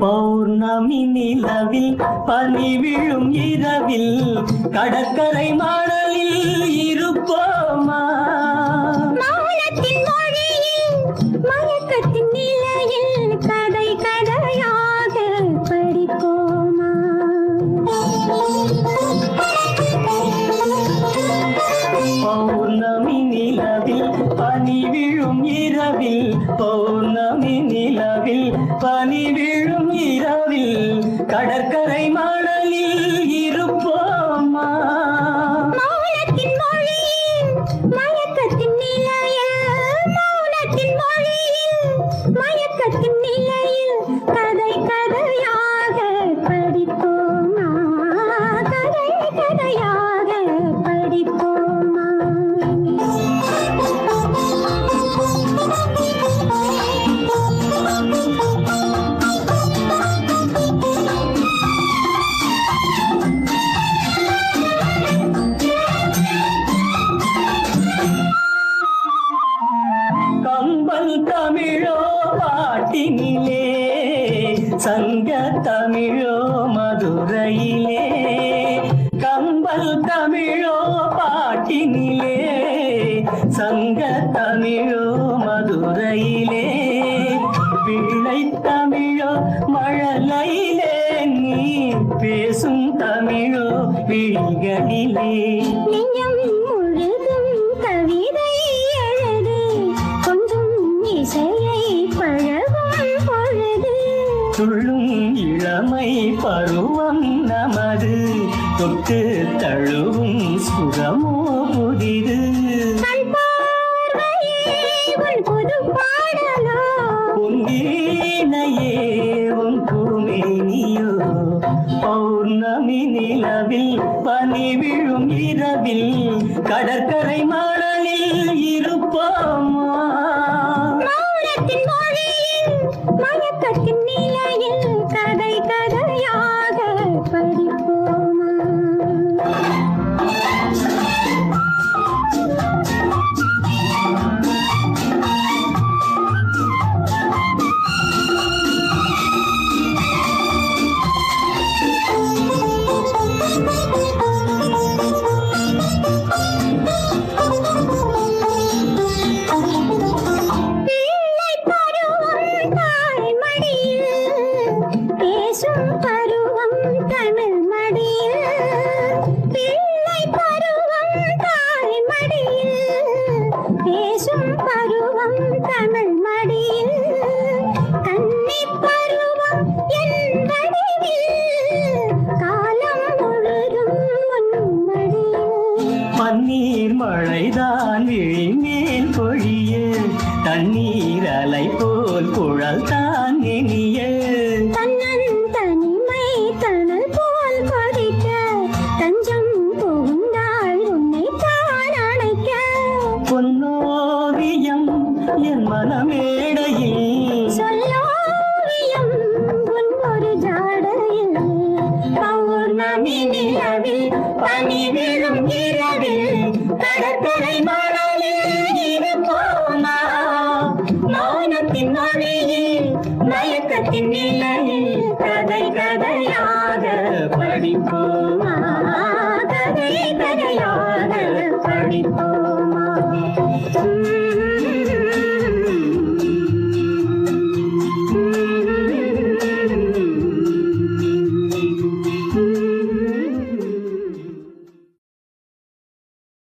பௌர்ணமி நிலவில் பனி விழும் இரவில் கடற்கரை மாடலில் இருப்போமா? மௌனத்தின் மொழியில் மயக்கத்தின் இரவில் பனி விழும் இரவில் கடற்கரை மணலில் இருப்போமா? மௌனத்தின் மொழியில் மயக்கத்தின் நிலையில் மௌனத்தின் மொழியில் மயக்கத்தின் நிலையில். சங்க தமிழோ மதுரையிலே கம்பல் தமிழோ பாட்டினிலே சங்க தமிழோ மதுரையிலே பிள்ளை தமிழோ மழலையிலே நீ பேசும் தமிழோ விழிகளிலே. துள்ளும் இளமை பருவம் நமது. தொட்டு தழுவும் சுகமோ புதிது. பொன்னீனையே உன் பூமேனியோ பௌர்ணமி நிலவில் பனி விழும் இரவில். கடற்கரை மணலில் இருப்போமா பன்னீர் மழைதான் விழிமேல் பொழிய. தண்ணீர் அலை போல் குழல் தான் இனிய. தன்னன் தனிமை தணல் போல் கொதிக்க தஞ்சம் புகுந்தாள் உன்னை தான் அணைக்க. பொன்னோவியம் என் மனமேடையில். சொல்லோவியம் உன் ஒரு ஜாடையில். பௌர்ணமி நிலவில் பனி விழும் இரவில். கடற்கரை மாறாலே இருப்போமா மௌனத்தின் மொழியில் மயக்கத்தின் நிலையில் கதை கதையாக படிப்போமா? கதை கதையாக படிப்போம்?